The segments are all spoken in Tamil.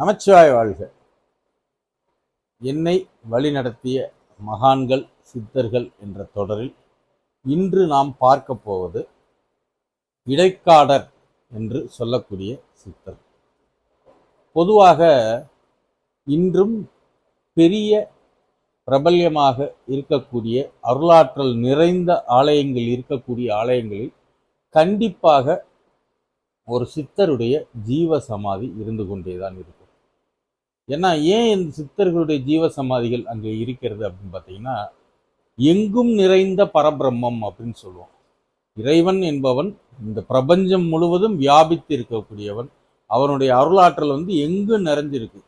நமச்சிவாய வாழ்க. என்னை வழிநடத்திய மகான்கள் சித்தர்கள் என்ற தொடரில் இன்று நாம் பார்க்க போவது இடைக்காடர் என்று சொல்லக்கூடிய சித்தர். பொதுவாக இன்றும் பெரிய பிரபல்யமாக இருக்கக்கூடிய அருளாற்றல் நிறைந்த ஆலயங்கள் இருக்கக்கூடிய ஆலயங்களில் கண்டிப்பாக ஒரு சித்தருடைய ஜீவ சமாதி இருந்து கொண்டேதான் இருக்கும். ஏன்னா ஏன் இந்த சித்தர்களுடைய ஜீவ சமாதிகள் அங்கே இருக்கிறது அப்படின்னு பார்த்தீங்கன்னா எங்கும் நிறைந்த பரபிரம்மம் அப்படின்னு சொல்லுவோம். இறைவன் என்பவன் இந்த பிரபஞ்சம் முழுவதும் வியாபித்து இருக்கக்கூடியவன். அவனுடைய அருளாற்றல் வந்து எங்கும் நிறைஞ்சிருக்கு?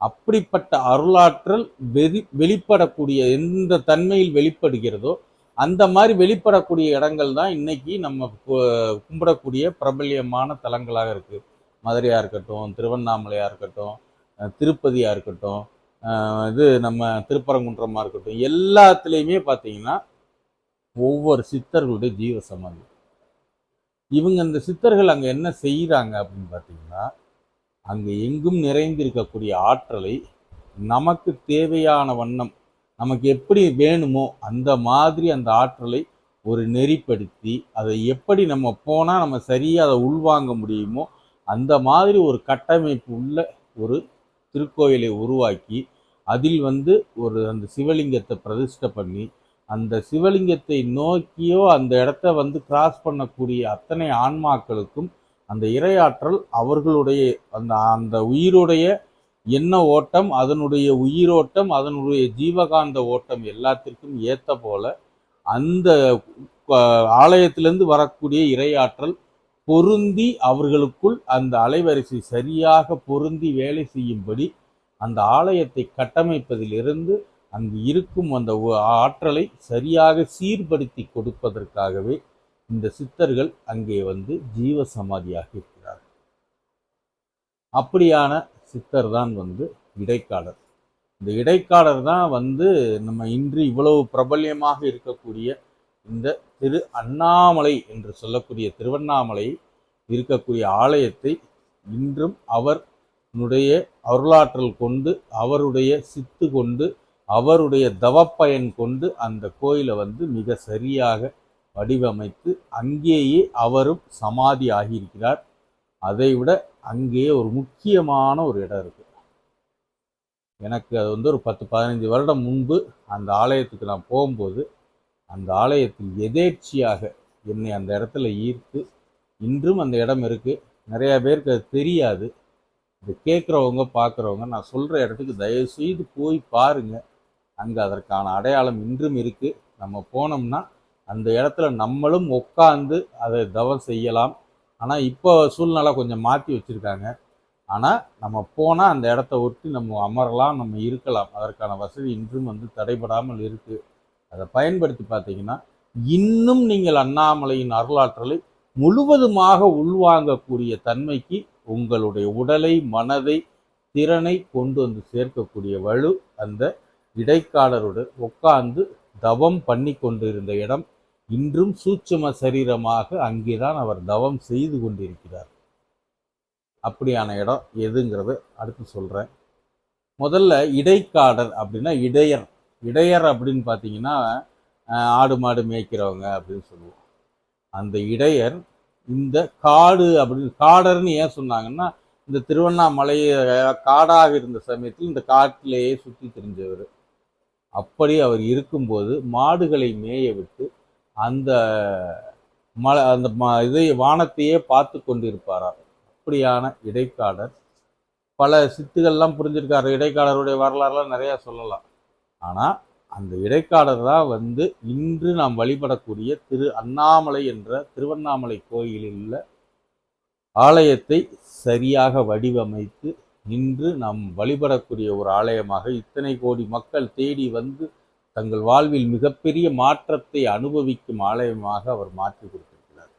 அப்படிப்பட்ட அருளாற்றல் வெளி வெளிப்படக்கூடிய எந்த தன்மையில் வெளிப்படுகிறதோ அந்த மாதிரி வெளிப்படக்கூடிய இடங்கள் தான் இன்னைக்கு நம்ம கும்பிடக்கூடிய பிரபல்யமான தலங்களாக இருக்கு. மதுரையாக இருக்கட்டும் திருவண்ணாமலையாக இருக்கட்டும் திருப்பதியாக இருக்கட்டும் இது நம்ம திருப்பரங்குன்றமாக இருக்கட்டும் எல்லாத்துலேயுமே பார்த்தீங்கன்னா ஒவ்வொரு சித்தர்களுடைய ஜீவ சமாதி. இவங்க இந்த சித்தர்கள் அங்கே என்ன செய்கிறாங்க அப்படின்னு பார்த்தீங்கன்னா அங்கே எங்கும் நிறைந்திருக்கக்கூடிய ஆற்றலை நமக்கு தேவையான வண்ணம் நமக்கு எப்படி வேணுமோ அந்த மாதிரி அந்த ஆற்றலை ஒரு நெறிப்படுத்தி அதை எப்படி நம்ம போனால் நம்ம சரியாக அதை உள்வாங்க முடியுமோ அந்த மாதிரி ஒரு கட்டமைப்பு உள்ள ஒரு திருக்கோயிலை உருவாக்கி அதில் வந்து ஒரு அந்த சிவலிங்கத்தை பிரதிஷ்டை பண்ணி அந்த சிவலிங்கத்தை நோக்கியோ அந்த இடத்த வந்து கிராஸ் பண்ணக்கூடிய அத்தனை ஆன்மாக்களுக்கும் அந்த இரையாற்றல் அவர்களுடைய அந்த அந்த உயிருடைய என்ன ஓட்டம் அதனுடைய உயிரோட்டம் அதனுடைய ஜீவகாந்த ஓட்டம் எல்லாத்திற்கும் ஏற்ற போல அந்த ஆலயத்திலேருந்து வரக்கூடிய இரையாற்றல் பொருந்தி அவர்களுக்குள் அந்த அலைவரிசை சரியாக பொருந்தி வேலை செய்யும்படி அந்த ஆலயத்தை கட்டமைப்பதிலிருந்து அங்கு இருக்கும் அந்த ஆற்றலை சரியாக சீர்படுத்தி கொடுப்பதற்காகவே இந்த சித்தர்கள் அங்கே வந்து ஜீவ சமாதியாக இருக்கிறார் அப்படியான சித்தர் தான் வந்து இடைக்காலர் இந்த இடைக்காலர் தான் வந்து நம்ம இன்று இவ்வளவு பிரபல்யமாக இருக்கக்கூடிய இந்த திரு அண்ணாமலை என்று சொல்லக்கூடிய திருவண்ணாமலை இருக்கக்கூடிய ஆலயத்தை இன்றும் அவருடைய அருளாற்றல் கொண்டு அவருடைய சித்து கொண்டு அவருடைய தவப்பயன் கொண்டு அந்த கோயிலை வந்து மிக சரியாக வடிவமைத்து அங்கேயே அவரும் சமாதி ஆகியிருக்கிறார். அதை விட அங்கேயே ஒரு முக்கியமான ஒரு இடம் இருக்கு. எனக்கு அது வந்து ஒரு பத்து பதினஞ்சு வருடம் முன்பு அந்த ஆலயத்துக்கு நான் போகும்போது அந்த ஆலயத்தில் எதேர்ச்சியாக என்னை அந்த இடத்துல ஈர்த்து இன்றும் அந்த இடம் இருக்குது நிறையா பேருக்கு அது தெரியாது. இது கேட்குறவங்க பார்க்குறவங்க நான் சொல்கிற இடத்துக்கு தயவு செய்து போய் பாருங்கள் அங்கே அதற்கான அடையாளம் இன்றும் இருக்குது நம்ம போனோம்னா அந்த இடத்துல நம்மளும் உட்காந்து அதை தவம் செய்யலாம். ஆனால் இப்போ சூழ்நிலை கொஞ்சம் மாற்றி வச்சுருக்காங்க. ஆனால் நம்ம போனால் அந்த இடத்த ஒட்டி நம்ம அமரலாம் நம்ம இருக்கலாம். அதற்கான வசதி இன்றும் வந்து தடைபடாமல் இருக்குது அதை பயன்படுத்தி பார்த்தீங்கன்னா இன்னும் நீங்கள் அண்ணாமலையின் அருளாற்றலை முழுவதுமாக உள்வாங்கக்கூடிய தன்மைக்கு உங்களுடைய உடலை மனதை திறனை கொண்டு வந்து சேர்க்கக்கூடிய வலு அந்த இடைக்காலருடன் உட்கார்ந்து தவம் பண்ணி கொண்டிருந்த இடம் இன்றும் சூட்சும சரீரமாக அங்கேதான் அவர் தவம் செய்து கொண்டிருக்கிறார். அப்படியான இடம் எதுங்கிறத அடுத்து சொல்கிறேன் முதல்ல இடைக்காடர் அப்படின்னா இடையர். இடையர் அப்படின்னு பார்த்தீங்கன்னா ஆடு மாடு மேய்க்கிறவங்க அப்படின்னு சொல்லுவோம். அந்த இடையர் இந்த காடு அப்படின்னு காடர்னு ஏன் சொன்னாங்கன்னா இந்த திருவண்ணாமலை காடாக இருந்த சமயத்தில் இந்த காட்டிலேயே சுற்றி தெரிஞ்சவர். அப்படி அவர் இருக்கும்போது மாடுகளை மேய விட்டு அந்த மலை அந்த ம- இதை வானத்தையே பார்த்து கொண்டிருப்பாராம். அப்படியான இடைக்காடர். பல சித்துகள்லாம் புரிஞ்சிருக்காரு. இடைக்காலருடைய வரலாறுலாம் நிறையா சொல்லலாம். ஆனால் அந்த இடைக்காலர் தான் வந்து இன்று நாம் வழிபடக்கூடிய திரு அண்ணாமலை என்ற திருவண்ணாமலை கோயிலில் உள்ள ஆலயத்தை சரியாக வடிவமைத்து இன்று நாம் வழிபடக்கூடிய ஒரு ஆலயமாக இத்தனை கோடி மக்கள் தேடி வந்து தங்கள் வாழ்வில் மிகப்பெரிய மாற்றத்தை அனுபவிக்கும் ஆலயமாக அவர் மாற்றி கொடுத்திருக்கிறார்.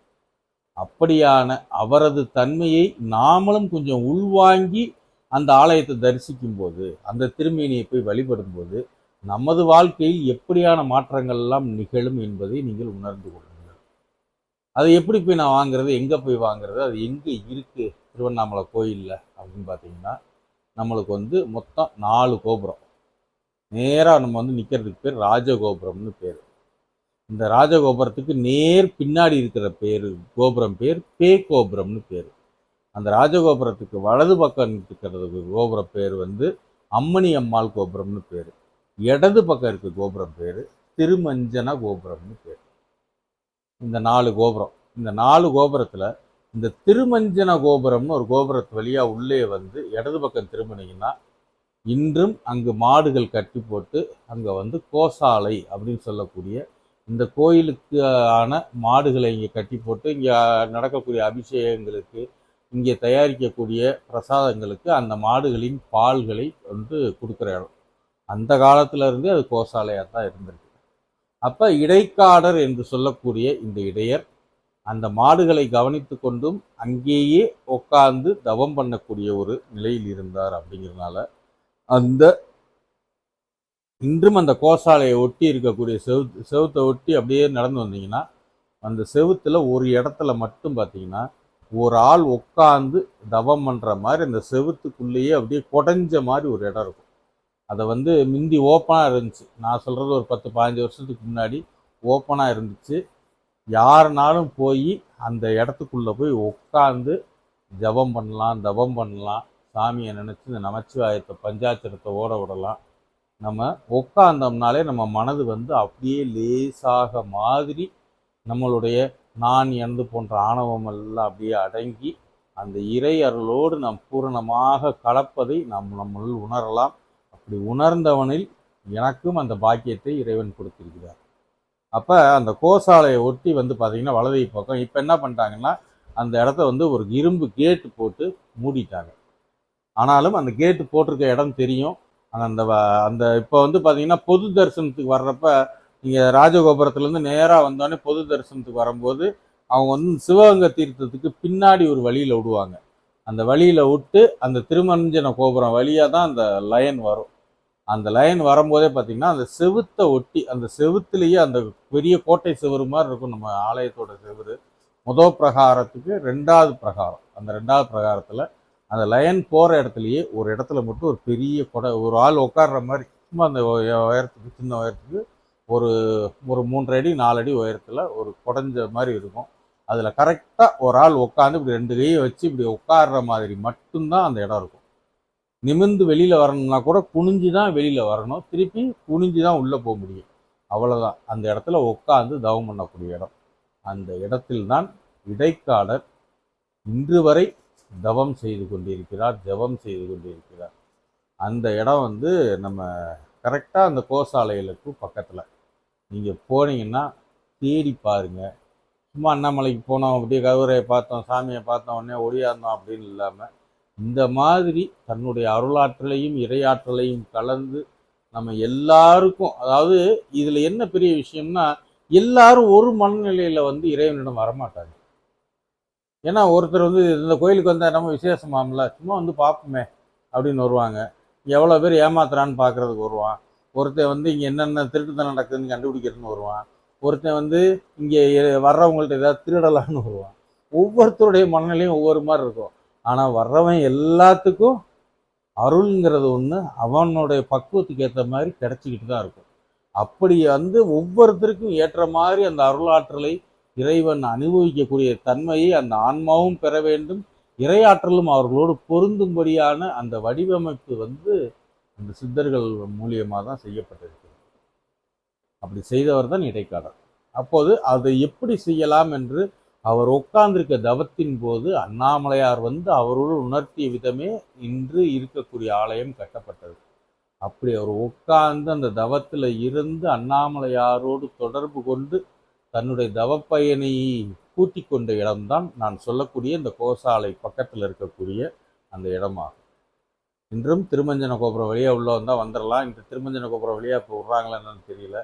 அப்படியான அவரது தன்மையை நாமளும் கொஞ்சம் உள்வாங்கி அந்த ஆலயத்தை தரிசிக்கும் போது அந்த திருமேனியை போய் வழிபடும் போது நமது வாழ்க்கையில் எப்படியான மாற்றங்கள் எல்லாம் நிகழும் என்பதை நீங்கள் உணர்ந்து கொள்ளுங்கள். அதை எப்படி போய் நான் வாங்குறது எங்கே போய் வாங்குறது அது எங்கே இருக்குது திருவண்ணாமலை கோயிலில் அப்படின்னு பார்த்தீங்கன்னா நம்மளுக்கு வந்து மொத்தம் நாலு கோபுரம். நேராக நம்ம வந்து நிற்கிறதுக்கு பேர் ராஜகோபுரம்னு பேர். இந்த ராஜகோபுரத்துக்கு நேர் பின்னாடி இருக்கிற பேர் கோபுரம் பேர் பே கோபுரம்னு பேர். அந்த ராஜகோபுரத்துக்கு வலது பக்கம் இருக்கிறதுக்கு கோபுரம் பேர் வந்து அம்மணி அம்மாள் கோபுரம்னு பேர். இடது பக்கம் இருக்குது கோபுரம் பேர் திருமஞ்சன கோபுரம்னு பேர். இந்த நாலு கோபுரம் இந்த நாலு கோபுரத்தில் இந்த திருமஞ்சன கோபுரம்னு ஒரு கோபுரத்து வழியாக உள்ளே வந்து இடது பக்கம் திரும்பினீங்கன்னா இன்றும் அங்கு மாடுகள் கட்டி போட்டு அங்கே வந்து கோசாலை அப்படின்னு சொல்லக்கூடிய இந்த கோயிலுக்கு ஆன மாடுகளை இங்கே கட்டி போட்டு இங்கே நடக்கக்கூடிய அபிஷேகங்களுக்கு இங்கே தயாரிக்கக்கூடிய பிரசாதங்களுக்கு அந்த மாடுகளின் பால்களை வந்து கொடுக்குற இடம். அந்த காலத்துல இருந்தே அது கோசாலையாக தான் இருந்திருக்கு. அப்போ இடைக்காடர் என்று சொல்லக்கூடிய இந்த இடையர் அந்த மாடுகளை கவனித்து கொண்டும் அங்கேயே உட்கார்ந்து தவம் பண்ணக்கூடிய ஒரு நிலையில் இருந்தார் அப்படிங்கிறதுனால அந்த இன்றும் அந்த கோசாலையை ஒட்டி இருக்கக்கூடிய செவு செவுத்தை ஒட்டி அப்படியே நடந்து வந்தீங்கன்னா அந்த செவுத்தில் ஒரு இடத்துல மட்டும் பார்த்தீங்கன்னா ஒரு ஆள் உட்காந்து தவம் பண்ணுற மாதிரி அந்த செவுத்துக்குள்ளேயே அப்படியே குடஞ்ச மாதிரி ஒரு இடம் இருக்கும். அதை வந்து மிந்தி ஓப்பனாக இருந்துச்சு. நான் சொல்கிறது ஒரு பத்து பதினஞ்சு வருஷத்துக்கு முன்னாடி ஓப்பனாக இருந்துச்சு. யாருனாலும் போய் அந்த இடத்துக்குள்ளே போய் உட்காந்து ஜபம் பண்ணலாம் தபம் பண்ணலாம். சாமியை நினச்சி இந்த நமச்சிவாயத்தை பஞ்சாட்சரத்தை ஓட விடலாம். நம்ம உட்காந்தோம்னாலே நம்ம மனது வந்து அப்படியே லேசாக மாதிரி நம்மளுடைய நான் எனது போன்ற ஆணவம் எல்லாம் அப்படியே அடங்கி அந்த இறை அருளோடு நாம் பூரணமாக கலப்பதை நாம் நம்முள் உணரலாம். அப்படி உணர்ந்தவனில் எனக்கும் அந்த பாக்கியத்தை இறைவன் கொடுத்திருக்கிறார். அப்போ அந்த கோசாலையை ஒட்டி வந்து பார்த்தீங்கன்னா வலதை பக்கம் இப்போ என்ன பண்ணிட்டாங்கன்னா அந்த இடத்த வந்து ஒரு இரும்பு கேட்டு போட்டு மூடிட்டாங்க. ஆனாலும் அந்த கேட்டு போட்டிருக்க இடம் தெரியும். அந்த வ- அந்த இப்போ வந்து பார்த்தீங்கன்னா பொது தரிசனத்துக்கு வர்றப்ப நீங்கள் ராஜகோபுரத்துலேருந்து நேராக வந்தோடனே பொது தரிசனத்துக்கு வரும்போது அவங்க வந்து சிவகங்கை தீர்த்தத்துக்கு பின்னாடி ஒரு வழியில் விடுவாங்க. அந்த வழியில் விட்டு அந்த திருமஞ்சன கோபுரம் வழியாக தான் அந்த லைன் வரும். அந்த லைன் வரும்போதே பார்த்தீங்கன்னா அந்த செவுத்தை ஒட்டி அந்த செவுத்துலேயே அந்த பெரிய கோட்டை செவரு மாதிரி இருக்கும் நம்ம ஆலயத்தோட செவுரு முதல் பிரகாரத்துக்கு ரெண்டாவது பிரகாரம். அந்த ரெண்டாவது பிரகாரத்தில் அந்த லைன் போகிற இடத்துலையே ஒரு இடத்துல மட்டும் ஒரு பெரிய கொடை ஒரு ஆள் உட்கார்ற மாதிரி சும்மா அந்த உயரத்துக்கு சின்ன உயரத்துக்கு ஒரு ஒரு மூன்றரை அடி நாலு அடி உயரத்தில் ஒரு குடஞ்ச மாதிரி இருக்கும். அதில் கரெக்டாக ஒரு ஆள் உட்காந்து இப்படி ரெண்டு கையை வச்சு இப்படி உட்கார்ற மாதிரி மட்டும்தான் அந்த இடம் இருக்கும். நிமிர்ந்து வெளியில் வரணும்னா கூட குனிஞ்சு தான் வெளியில் வரணும். திருப்பி குனிஞ்சு தான் உள்ளே போக முடியும். அவ்வளோதான் அந்த இடத்துல உட்காந்து தவம் பண்ணக்கூடிய இடம். அந்த இடத்தில்தான் இடைக்காலர் இன்று வரை தவம் செய்து கொண்டிருக்கிறார் ஜெபம் செய்து கொண்டிருக்கிறார். அந்த இடம் வந்து நம்ம கரெக்டாக அந்த கோசாலைகளுக்கு பக்கத்தில். நீங்கள் போனீங்கன்னா தேடி பாருங்கள் சும்மா அண்ணாமலைக்கு போனோம் அப்படியே கவுரையை பார்த்தோம் சாமியை பார்த்தோம் உடனே ஒடியாந்தோம் அப்படின்னு இல்லாமல் இந்த மாதிரி தன்னுடைய அருளாற்றலையும் இறையாற்றலையும் கலந்து நம்ம எல்லாருக்கும் அதாவது இதில் என்ன பெரிய விஷயம்னா எல்லாரும் ஒரு மனநிலையில் வந்து இறைவனிடம் வரமாட்டாங்க. ஏன்னா ஒருத்தர் வந்து இந்த கோயிலுக்கு வந்தால் நம்ம விசேஷமாம்ல சும்மா வந்து பார்ப்போமே அப்படின்னு வருவாங்க. எவ்வளோ பேர் ஏமாத்துறான்னு பார்க்கறதுக்கு வருவான். ஒருத்தன் வந்து இங்கே என்னென்ன திருட்டுத்தனம் நடக்குதுன்னு கண்டுபிடிக்கிறதுன்னு வருவான். ஒருத்தன் வந்து இங்கே வர்றவங்கள்ட்ட ஏதாவது திருடலான்னு வருவான். ஒவ்வொருத்தருடைய மனநிலையும் ஒவ்வொரு மாதிரி இருக்கும். ஆனால் வர்றவன் எல்லாத்துக்கும் அருள்ங்கிறது ஒன்று அவனுடைய பக்குவத்துக்கு ஏற்ற மாதிரி கிடைச்சிக்கிட்டு தான் இருக்கும். அப்படி வந்து ஒவ்வொருத்தருக்கும் ஏற்ற மாதிரி அந்த அருளாற்றலை இறைவன் அனுபவிக்கக்கூடிய தன்மையை அந்த ஆன்மாவும் பெற வேண்டும். இறையாற்றலும் அவர்களோடு பொருந்தும்படியான அந்த வடிவமைப்பு வந்து அந்த சித்தர்கள் மூலியமாக தான் செய்யப்பட்டிருக்கு அப்படி செய்தவர் தான் இடைக்காலம் அப்போது அதை எப்படி செய்யலாம் என்று அவர் உட்கார்ந்திருக்க தவத்தின் போது அண்ணாமலையார் வந்து அவரோடு உணர்த்திய விதமே இன்று இருக்கக்கூடிய ஆலயம் கட்டப்பட்டது. அப்படி அவர் உட்கார்ந்து அந்த தவத்தில் இருந்து அண்ணாமலையாரோடு தொடர்பு கொண்டு தன்னுடைய தவப்பயனை கூட்டி கொண்ட இடம்தான் நான் சொல்லக்கூடிய இந்த கோசாலை பக்கத்தில் இருக்கக்கூடிய அந்த இடமாகும். இன்றும் திருமஞ்சன கோபுரம் வழியாக உள்ளே வந்தால் வந்துடலாம் இந்த திருமஞ்சன கோபுரம் வழியாக இப்போ விட்றாங்களா என்னன்னு தெரியல.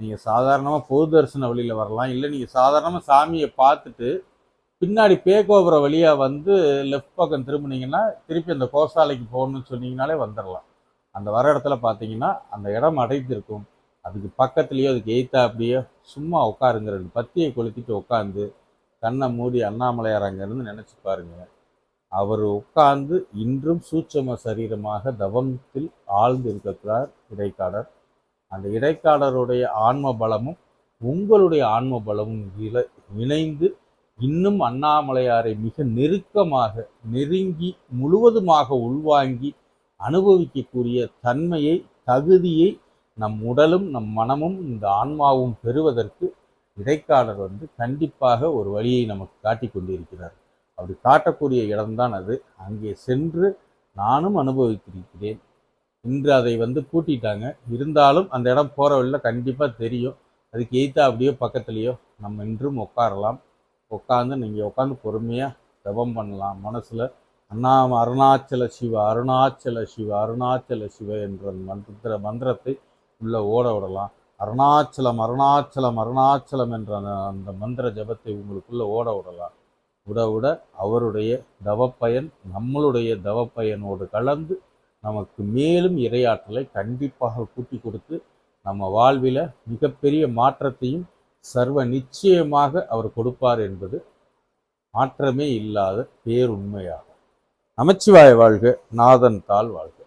நீங்கள் சாதாரணமாக பொது தரிசன வழியில் வரலாம். இல்லை நீங்கள் சாதாரணமாக சாமியை பார்த்துட்டு பின்னாடி பேக்கோபுர வழியாக வந்து லெஃப்ட் பக்கம் திரும்பினீங்கன்னா திருப்பி அந்த கோசாலைக்கு போகணும்னு சொன்னீங்கனாலே வந்துடலாம் அந்த வர இடத்துல பார்த்தீங்கன்னா அந்த இடம் அடைத்திருக்கும் அதுக்கு பக்கத்துலேயோ அதுக்கு எய்த்தா அப்படியே சும்மா உட்காருங்க ரெண்டு பத்தியை கொளுத்திட்டு உட்காந்து கண்ணை மூடி அண்ணாமலையார் அங்கேருந்து நினச்சி பாருங்க. அவர் உட்கார்ந்து இன்றும் சூட்சம சரீரமாக தவத்தில் ஆழ்ந்து இருக்கிறார் இடைக்காலர் அந்த இடைக்காலருடைய ஆன்ம பலமும் உங்களுடைய ஆன்ம பலமும் இல- இணைந்து இன்னும் அண்ணாமலையாரை மிக நெருக்கமாக நெருங்கி முழுவதுமாக உள்வாங்கி அனுபவிக்கக்கூடிய தன்மையை தகுதியை நம் உடலும் நம் மனமும் இந்த ஆன்மாவும் பெறுவதற்கு இடைக்காலர் வந்து கண்டிப்பாக ஒரு வழியை நமக்கு காட்டி கொண்டிருக்கிறார். அப்படி காட்டக்கூடிய இடம்தான் அது. அங்கே சென்று நானும் அனுபவித்திருக்கிறேன். இன்று அதை வந்து கூட்டிட்டாங்க இருந்தாலும் அந்த இடம் போகிற வழியில் கண்டிப்பாக தெரியும். அதுக்கு எய்த்தா அப்படியோ பக்கத்துலேயோ நம்ம இன்றும் உட்காரலாம். உட்காந்து நீங்கள் உட்காந்து பொறுமையாக ஜபம் பண்ணலாம். மனசில் அண்ணா அருணாச்சல சிவ அருணாச்சல சிவ அருணாச்சல சிவ என்ற மந்திர மந்திரத்தை உள்ளே ஓட விடலாம். அருணாச்சலம் அருணாச்சலம் அருணாச்சலம் என்ற அந்த அந்த மந்திர ஜபத்தை உங்களுக்குள்ளே ஓட விடலாம். விட விட அவருடைய தவப்பயன் நம்மளுடைய தவப்பயனோடு கலந்து நமக்கு மேலும் இரையாற்றலை கண்டிப்பாக கூட்டி கொடுத்து நம்ம வாழ்வில் மிகப்பெரிய மாற்றத்தையும் சர்வ நிச்சயமாக அவர் கொடுப்பார் என்பது மாற்றமே இல்லாத பேருண்மையாகும். நமச்சிவாய வாழ்க நாதன் தாள் வாழ்க.